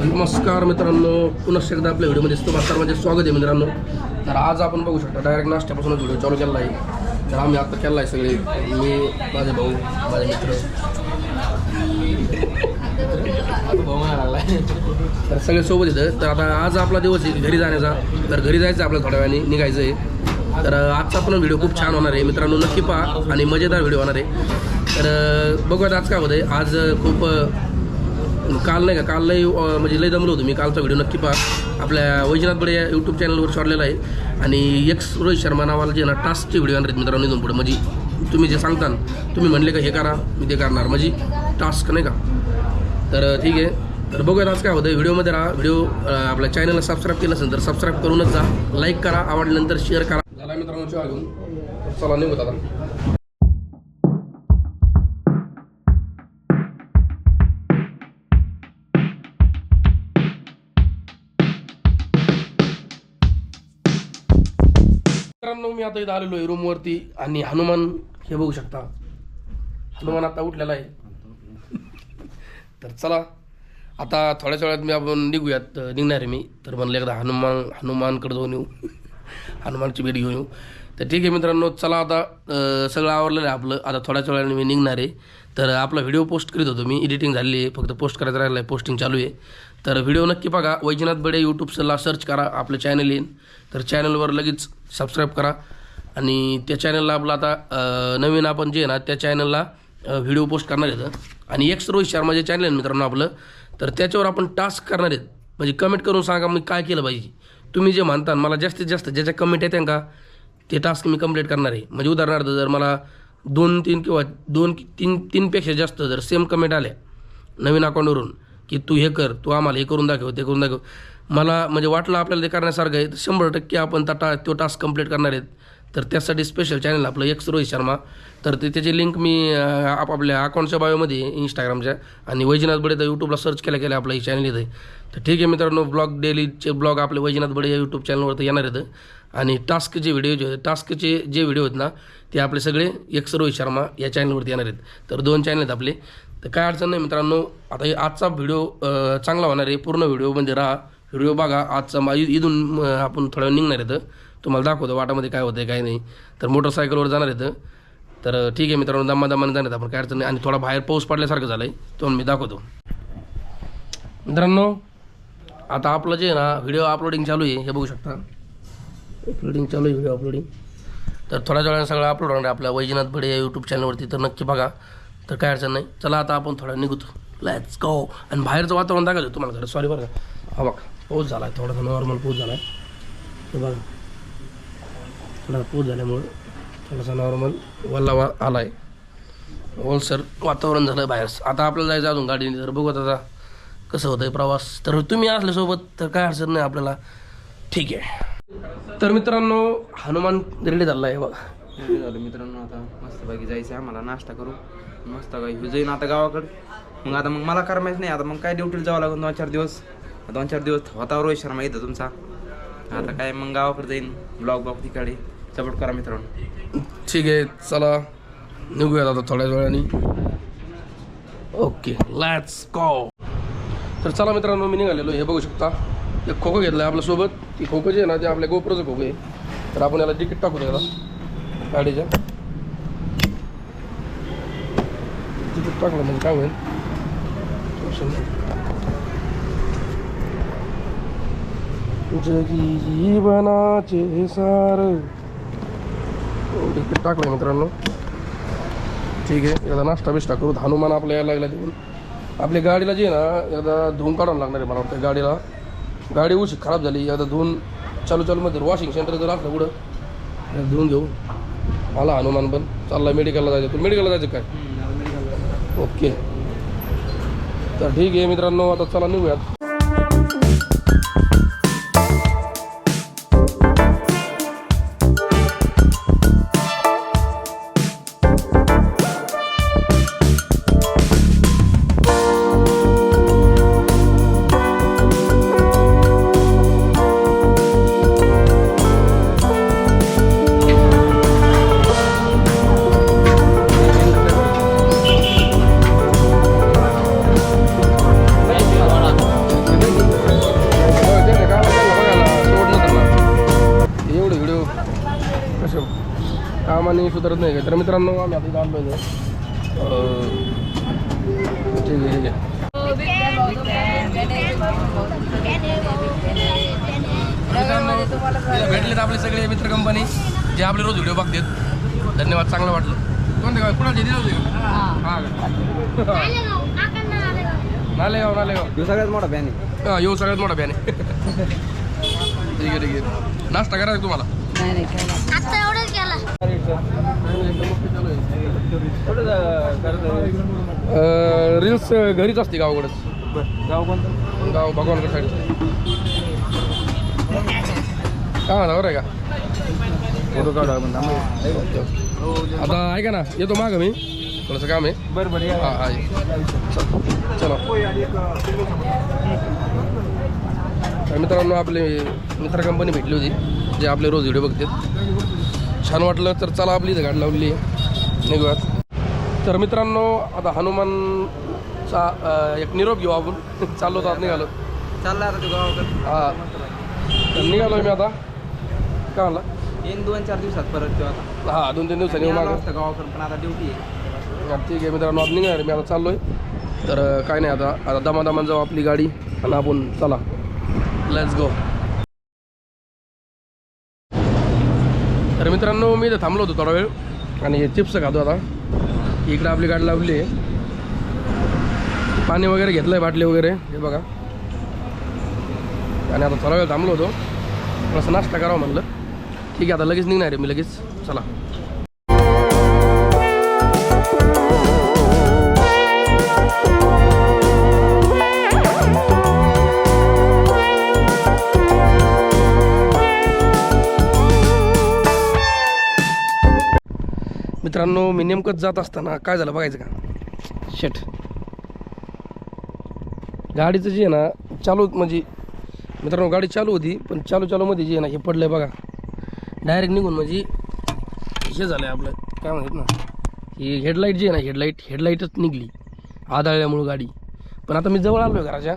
नमस्कार मित्रांनो पुन्हा एकदा आपल्या व्हिडिओमध्ये तुम्हाला सर्वांचे स्वागत आहे मित्रांनो. तर आज आपण बघू शकता डायरेक्ट नाश्त्यापासूनच व्हिडिओ चालू केला आहे. तर आम्ही आता केला आहे सगळे. मी माझे भाऊ माझे मित्र. तर सगळे सोबत येतं तर आता आज आपला दिवस आहे घरी जाण्याचा. तर घरी जायचं आहे आपल्याला थोड्या वेळाने निघायचं आहे तर आजचा पण व्हिडिओ खूप छान होणार आहे. मित्रांनो नक्की पहा आणि मजेदार व्हिडिओ होणार आहे. तर बघूयात आज काय होतं आहे आज खूप काल नाही का काल लई म्हणजे लई दमलो होतो मी. कालचा व्हिडिओ नक्की पहा. आपल्या वैजनाथ बडे या यूट्यूब चॅनलवर सोडलेला आहे. आणि एक्स रोहित शर्मा नावाला जे ना टास्कचे व्हिडिओ आणत मित्रांनो इथून पुढे. म्हणजे तुम्ही जे सांगता तुम्ही म्हणले का हे करा मी ते करणार. म्हणजे टास्क नाही का? तर ठीक आहे. तर बघूयात आज काय होतं व्हिडिओमध्ये राहा. व्हिडिओ आपल्या चॅनलला सबस्क्राईब केलं असेल तर सबस्क्राईब करूनच जा. लाईक करा. आवडल्यानंतर शेअर करा. झाला मित्रांनो चहा घेऊन. चला निघत आता. आता इथं आलेलो आहे रूमवरती आणि हनुमान हे बघू शकता. हनुमान आता उठलेला आहे. तर चला आता थोड्याच वेळात मी आपण निघूयात. निघणार आहे मी. तर म्हणलं एकदा हनुमान हनुमानकडे जाऊन येऊ. हनुमानची भेट घेऊन येऊ. तर ठीक आहे मित्रांनो चला आता सगळं आवरलेलं आहे आपलं. आता थोड्याच वेळाने मी निघणार आहे. तर आपला व्हिडिओ पोस्ट करीत होतो मी. एडिटिंग झालेली आहे. फक्त पोस्ट करायचं राहिलं आहे पोस्टिंग चालू आहे. तर व्हिडिओ नक्की बघा. वैजनाथ बडे यूट्यूबला सर्च करा. आपलं चॅनल येईन. तर चॅनलवर लगेच सबस्क्राईब करा. आणि त्या चॅनलला आपलं आता नवीन आपण जे आहे ना त्या चॅनलला व्हिडिओ पोस्ट करणार आहेत. आणि एक्स रोहित शर्मा जे चॅनल आहे मित्रांनो आपलं तर त्याच्यावर आपण टास्क करणार आहेत. म्हणजे कमेंट करून सांगा मी काय केलं पाहिजे. तुम्ही जे म्हणता मला जास्तीत जास्त ज्याच्या कमेंट येते का ते टास्क मी कंप्लीट करणार आहे. म्हणजे उदाहरणार्थ जर मला दोन तीन किंवा दोन की तीन तीनपेक्षा जास्त जर सेम कमेंट आल्या नवीन अकाउंटवरून की तू हे कर तू आम्हाला हे करून दाखव ते करून दाखव. मला म्हणजे वाटलं आपल्याला ते करण्यासारखं आहे तर शंभर टक्के आपण त्या टा तो टास्क कंप्लीट करणार आहेत. तर त्यासाठी स्पेशल चॅनल आपलं एक्स रोहित शर्मा. तर ते त्याची लिंक मी आपापल्या अकाउंटच्या बायोमध्ये इंस्टाग्रामच्या आणि वैजनाथ बडे तर यूट्यूबला सर्च केल्या केल्या आपलं हे चॅनल इथे तर ठीक आहे मित्रांनो ब्लॉग डेलीचे ब्लॉग आपले वैजनाथ बडे या यूट्यूब चॅनलवरती येणार आहेत. आणि टास्कचे व्हिडिओ जे टास्कचे जे व्हिडिओ आहेत ना ते आपले सगळे एक्स रोहित शर्मा या चॅनलवरती येणार आहेत. तर दोन चॅनल आहेत आपले. तर काय अडचण नाही मित्रांनो आता आजचा व्हिडिओ चांगला होणार आहे. पूर्ण व्हिडिओमध्ये राहा. व्हिडिओ बघा. आजचा मा इथून आपण थोड्या वेळ निघणार आहेत. तुम्हाला दाखवतो वाटामध्ये काय होतं काय नाही. तर मोटरसायकलवर जाणार आहेत. तर ठीक आहे मित्रांनो दमा दमाने जाणार आपण काय अडचण नाही. आणि थोडा बाहेर पाऊस पडल्यासारखं झालं आहे तो मी दाखवतो. मित्रांनो आता आपलं जे आहे ना व्हिडिओ अपलोडिंग चालू आहे हे बघू शकता. अपलोडिंग चालू आहे व्हिडिओ अपलोडिंग तर थोड्याच वेळानं सगळं अपलोड होणार आपल्या वैजनाथ बडे या यूट्यूब चॅनलवरती तर नक्की बघा. तर काय अडचण नाही. चला आता आपण थोडा निघतो. लेट्स गो आणि बाहेरचं वातावरण दाखवतो तुम्हाला सॉरी बरं का. हा बघा पाऊस झाला आहे थोडासा नॉर्मल पाऊस झाला आहे बघा. थोडा पूर झाल्यामुळं थोडासा नॉर्मल वल्लावा आला आहे ओलसर वातावरण झालं आहे बाहेर आता आपल्याला जायचं अजून गाडीने तर बघत आता कसं होतं आहे प्रवास. तर तुम्ही असल्यासोबत तर काय अडचण नाही आपल्याला. ठीक आहे. तर मित्रांनो हनुमान रेडी झाला आहे बघा. रेडी झालं मित्रांनो आता मस्तपैकी जायचं आहे आम्हाला. नाश्ता करू. मस्त काही जाईन आता गावाकडे. मग आता मग मला करायचं नाही. आता मग काय ड्युटीला जावं लागेल दोन चार दिवस? दोन चार दिवस होता रोहित शर्मा येतं तुमचा. आता काय मग गावाकडे जाईन. ब्लॉग ब्लॉग तिकडे. सपोर्ट करा मित्रांनो. ठीक आहे चला. निघूयात आता थोड्याच वेळाने. ओके लॅट्स गो तर चला मित्रांनो मी निघालेलो. हे बघू शकता एक खोखो घेतलं आहे आपल्यासोबत ती खोखो जे आहे ना ते आपल्या गोप्रोचं खोखं आहे. तर आपण याला तिकीट टाकू त्याला. गाडीच्या तिकीट टाकलं म्हणजे काय होईल? टेन्शन जीवनाचे सार तिकीट टाकलं मित्रांनो. ठीक आहे एकदा नाश्ता बिष्टा करू. हनुमान आपल्या यायला लागला तिकडून आपल्या गाडीला जे आहे ना एकदा धुवून काढावं लागणार आहे मला वाटतं. गाडीला. गाडी उशी खराब झाली. एकदा धुवून चालू चालूमध्ये वॉशिंग सेंटर जर असलं कुठं एकदा धुवून घेऊ. मला हनुमान पण. चालला मेडिकलला जायचं. तू मेडिकलला जायचं काय? ओके. तर ठीक आहे मित्रांनो आता चला निघूयात. सुधारत नाही का? तर मित्रांनो आम्ही आता आलो ठीक आहे ठीक आहे. भेटलेत आपले सगळे मित्र कंपनी जे आपले रोज व्हिडिओ बघतात. धन्यवाद चांगलं वाटलं. कोणते गाव? कुणाचे? हा. नालेगाव नालेगाव. तो सगळ्यात मोठा बॅन आहे. हा येऊ सगळ्यात मोठा बॅन आहे. ठीक आहे ठीक आहे. नाश्ता करायचा तुम्हाला? रील्स घरीच असते गावाकडेच. गाव कोणतं गाव भगवानगड साईड बरं आहे का? फोटो काढू आपण आता ऐका ना येतो माग मी. थोडंसं काम आहे. बरं बरं हा हा. चल- चला. तर मित्रांनो आपले मित्र कंपनी भेटली होती जे आपले रोज व्हिडिओ बघतात छान वाटलं तर चला आपली गाडी लावली. आहे निघूयात. तर मित्रांनो आता हनुमानचा एक निरोप घेऊ आपण. चाललो तर निघालो. चालला हा. तर निघालो मी आता. काय म्हणला? येईन दोन चार दिवसात परत आता. हा दोन तीन दिवसांनी गावाकडे पण आता ड्युटी आहे. ठीक आहे मित्रांनो आता निघणार मी आता चाललोय. तर अं, काय नाही आता आता दमादमान जाऊ आपली गाडी. आणि आपण चला. लेट्स गो तर मित्रांनो मी इथं थांबलो होतो थोडा वेळ आणि हे चिप्स खातो आता. इकडे आपली गाडी लावली आहे. पाणी वगैरे घेतलं आहे बाटली वगैरे. हे बघा. आणि आता थोडा वेळ थांबलो होतो. थोडासा नाश्ता करावं म्हणलं. ठीक आहे आता लगेच निघणार आहे मी लगेच. चला. मित्रांनो मी नेमकंच जात असताना काय झालं बघायचं का? शेट गाडीचं जे आहे ना चालू म्हणजे मित्रांनो गाडी चालू होती पण चालू चालूमध्ये जे आहे ना हे पडलं आहे बघा. डायरेक्ट निघून म्हणजे हे झालं आहे आपलं काय म्हणतात ना ही हेडलाईट जी आहे ना हेडलाईट हेडलाईटच निघली आदळल्यामुळं गाडी. पण आता मी जवळ आलो आहे घराच्या.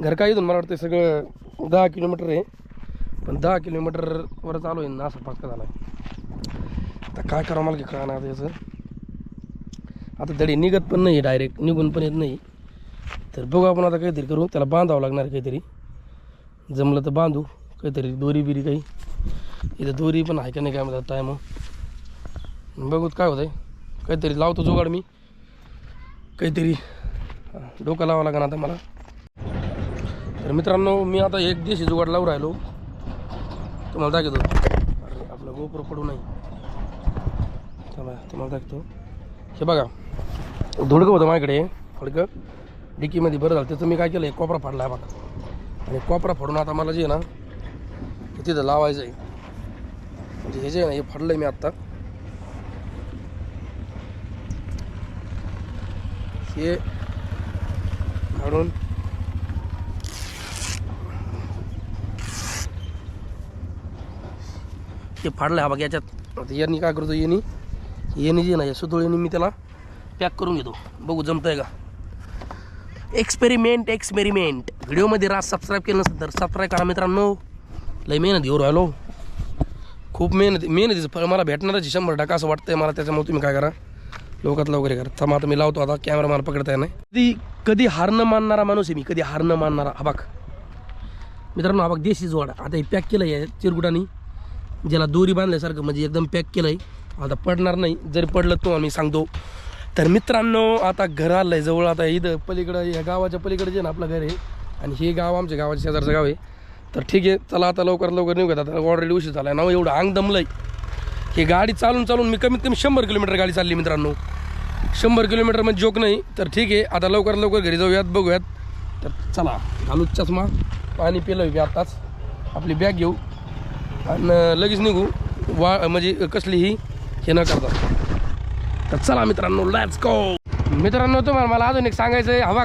घर काय इथून मला वाटतं सगळं दहा किलोमीटर आहे. पण दहा किलोमीटरवरच आलो आहे ना असा पक्का झाला आहे आता काय करावं मला की कळा आता याचं. आता दडी निघत पण नाही डायरेक्ट निघून पण येत नाही. तर बघू आपण आता काहीतरी करू त्याला बांधावं लागणार काहीतरी. जमलं तर बांधू काहीतरी दोरी बिरी काही. इथं दोरी पण आहे का नाही काय म्हणतात टायम बघूत काय होतं आहे काहीतरी लावतो जुगाड मी. काहीतरी डोकं लावावं लागणार आता मला. तर मित्रांनो मी आता एक देशी जुगाड लावून राहिलो. तुम्हाला दाखवतो. अरे आपलं गोपर पडू नाही. चला तुम्हाला दाखतो हे बघा धुडकं होतं माझ्याकडे फडकं. डिकीमध्ये बरं झालं. त्याचं मी काय केलं एक कोपरा फाडला आहे बघा. आणि कोपरा फाडून आता मला जे आहे ना ते तिथं लावायचं आहे. म्हणजे हे जे आहे ना हे फाडलं आहे मी आत्ता. हे फाडून हे फाडलं हा बघा याच्यात. आता यांनी काय करतो यांनी यांनी जे ना या सुतोळीने मी त्याला पॅक करून घेतो. बघू जमतंय का? एक्सपेरिमेंट एक्सपेरिमेंट व्हिडिओमध्ये राज सबस्क्राईब केलं नसेल तर सबस्क्राईब करा मित्रांनो. लय मेहनत घेऊ हो, राहिलो. खूप मेहनत मेहनतीचं फळ मला भेटणारच आहे शंभर टक्का असं वाटतंय मला. त्याच्यामुळे तुम्ही काय करा? लवकरात लवकर करा. थांबा आता मी लावतो आता. कॅमेरा मला पकडता नाही. कधी कधी हार न मानणारा माणूस आहे मी. कधी हार न मानणारा. हबाक मित्रांनो हबाक देशी जोड. आता हे पॅक केलं आहे चिरकुटानी ज्याला दोरी बांधल्यासारखं म्हणजे एकदम पॅक केलं आहे आता पडणार नाही. जरी पडलं तुम्हाला मी सांगतो. तर मित्रांनो आता घर आलं आहे जवळ. आता इथं पलीकडं या गावाच्या पलीकडे जे ना आपलं घर आहे आणि हे गाव आमच्या गावाच्या शेजारचं गाव आहे. तर ठीक आहे चला आता लवकर लवकर निघत आता ऑलरेडी उशीर झाला आहे ना एवढं अंग दमलं आहे ही गाडी चालून चालून मी कमीत कमी शंभर किलोमीटर गाडी चालली मित्रांनो. शंभर किलोमीटर म्हणजे जोक नाही. तर ठीक आहे आता लवकर लवकर घरी जाऊयात बघूयात. तर चला घालू चष्मा पाणी पिलं की आत्ताच. आपली बॅग घेऊ. आणि लगेच निघू. वा म्हणजे कसलीही हे न करता. तर चला मित्रांनो लॅट्स गो मित्रांनो तुम्हाला मला अजून एक सांगायचं आहे हवा.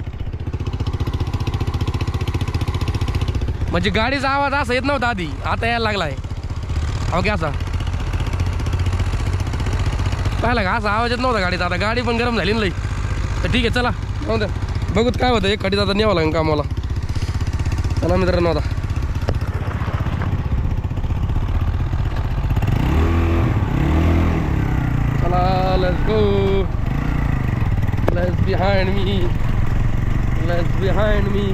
म्हणजे गाडीचा आवाज असा येत नव्हता आधी आता यायला लागला आहे अहो की असा? पाहिला का? असा आवाज येत नव्हता गाडीचा आता गाडी पण गरम झाली ना लई. तर ठीक आहे चला. द्या. बघूत काय होतं एक खडीत आता न्यावं लागेल कामाला. चला मित्रांनो आता. Behind me. Left behind me.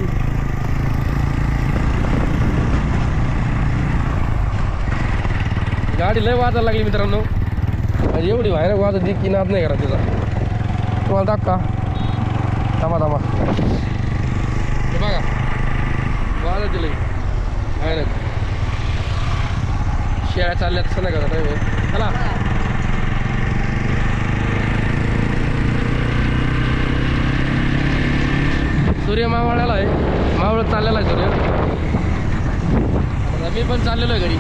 गाडी लय वाजायला लागली मित्रांनो. म्हणजे एवढी भयानक वाजत ती की नाद नाही करा तिचा तुम्हाला दाख का? थांबा थांबा. हे बघा. वाजत लई भयानक. शेळ्या चालल्या तसं नाही करा आहे चला सूर्य मावळाला आहे. मावळ चाललेला आहे सूर्य मी पण चाललेलो आहे घरी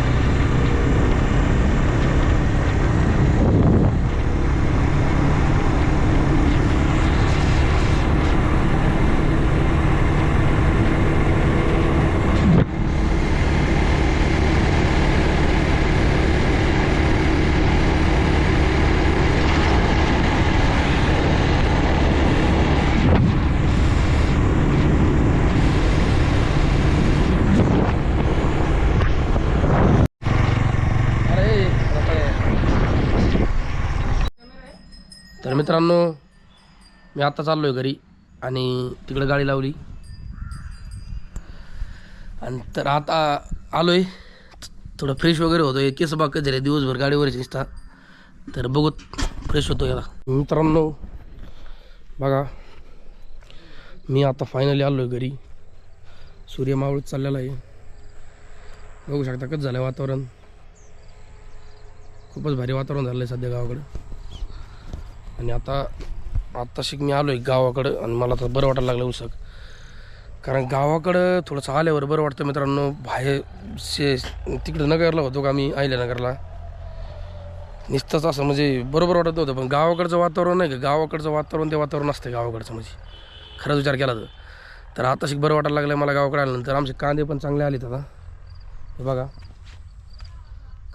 अरे रताळे. तर मित्रांनो मी आत्ता चाललो आहे घरी आणि तिकडं गाडी लावली. आणि तर आता आलो आहे थोडं फ्रेश वगैरे होतो आहे केस बाग झाले दिवसभर गाडीवरच दिसता तर बघूत फ्रेश होतो याला मित्रांनो बघा. मी आता फायनली आलो आहे घरी. सूर्य मावळत चाललेला आहे. बघू शकता कसं झालं वातावरण? खूपच भारी वातावरण झालं आहे सध्या गावाकडं. आणि आता आत्ताशी मी आलो आहे गावाकडं आणि मला तर बरं वाटायला लागलं उसक कारण गावाकडं थोडंसं आल्यावर बरं वाटतं मित्रांनो बाहेर शे तिकडं नगरला होतो का आम्ही नगरला. नुसतंच असं म्हणजे बरोबर वाटत नव्हतं पण गावाकडचं वातावरण नाही का? गावाकडचं वातावरण ते वातावरण असतं गावाकडचं म्हणजे. खरंच विचार केला तर. तर आताशिक बरं वाटायला लागलं मला गावाकडे आल्यानंतर. आमचे कांदे पण चांगले आलेत आता. हे बघा.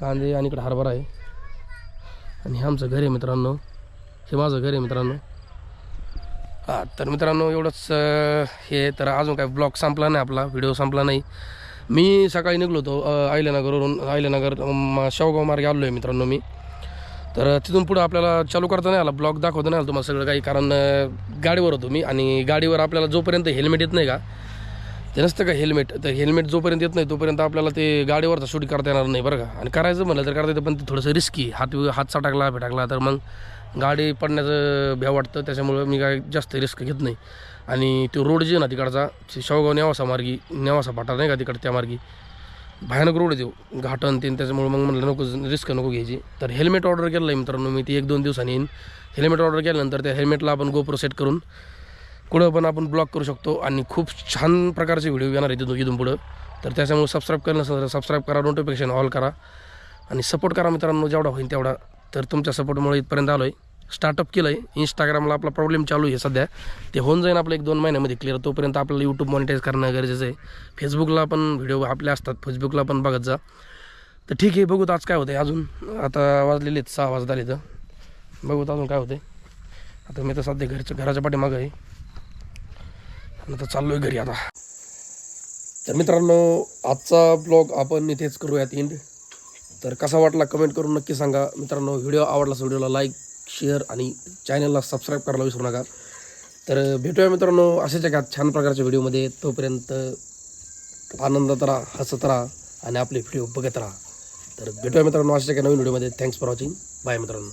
कांदे आणि इकडे हरभरा आहे. आणि हे आमचं घर आहे मित्रांनो. हे माझं घर आहे मित्रांनो. हां तर मित्रांनो एवढंच हे तर अजून काय ब्लॉग संपला नाही आपला व्हिडिओ संपला नाही. मी सकाळी निघलो होतो आयल्यानगरवरून अहिल्यानगरवरून. अहिल्यानगर शेवगाव मार्गे आलो आहे मित्रांनो मी. तर तिथून पुढं आपल्याला चालू करता नाही आला ब्लॉग दाखवता नाही आला तुम्हाला सगळं काही कारण गाडीवर होतो मी. आणि गाडीवर आपल्याला जोपर्यंत हेल्मेट येत नाही का ते नसतं का हेल्मेट तर हेल्मेट जोपर्यंत येत नाही तोपर्यंत आपल्याला ते गाडीवरचा शूट करता येणार नाही बरं का? आणि करायचं म्हणलं तर करता येतं पण ते थोडंसं रिस्की हात हात टाकला टाकला तर मग गाडी पडण्याचं भ्या वाटतं त्याच्यामुळं मी काय जास्त रिस्क घेत नाही. आणि तो रोड जे ना तिकडचा शेवगाव नेवासा मार्गी नेवासा फाटा नाही का तिकडं त्या मार्गी? भयानक रोड देऊ घाटन तीन त्याच्यामुळे मग म्हणलं नको रिस्क नको घ्यायची. तर हेल्मेट ऑर्डर केलं आहे मित्रांनो मी ती एक दोन दिवसांनी येईन. हेल्मेट ऑर्डर केल्यानंतर त्या हेल्मेटला आपण गोप्रो सेट करून कुठं पण आपण ब्लॉक करू शकतो आणि खूप छान प्रकारचे व्हिडिओ येणार आहे तिथून इथून पुढं. तर त्याच्यामुळे सबस्क्राईब करणं नसेल तर सबस्क्राईब करा नोटिफिकेशन ऑल करा. आणि सपोर्ट करा मित्रांनो जेवढा होईल तेवढा. तर तुमच्या सपोर्टमुळे इथपर्यंत आलो आहे स्टार्टअप केलं आहे इंस्टाग्रामला आपला प्रॉब्लेम चालू आहे सध्या. ते होऊन जाईन आपलं एक दोन महिन्यामध्ये क्लिअर तोपर्यंत आपल्याला यूट्यूब मॉनिटाईज करणं गरजेचं आहे. फेसबुकला पण व्हिडिओ आपले असतात. फेसबुकला पण बघत जा. तर ठीक आहे बघूत आज काय होतं आहे अजून आता वाजलेले आहेत सहा वाजता आले तर. बघूत अजून काय होतं आता मी तर सध्या घरचं घराच्या पाठीमागं आहे. आणि आता चाललो आहे घरी आता. तर मित्रांनो आजचा ब्लॉग आपण इथेच करूयात इंड तर कसा वाटला कमेंट करून नक्की सांगा. मित्रांनो व्हिडिओ आवडला व्हिडिओला लाईक शेअर आणि चॅनलला सबस्क्राईब करायला विसरू नका. तर भेटूया मित्रांनो अशाच एका छान प्रकारच्या व्हिडिओमध्ये. तोपर्यंत आनंदात राहा हसत राहा आणि आपले व्हिडिओ बघत राहा. तर भेटूया मित्रांनो अशाच एका नवीन व्हिडिओमध्ये. थँक्स फॉर वॉचिंग बाय मित्रांनो.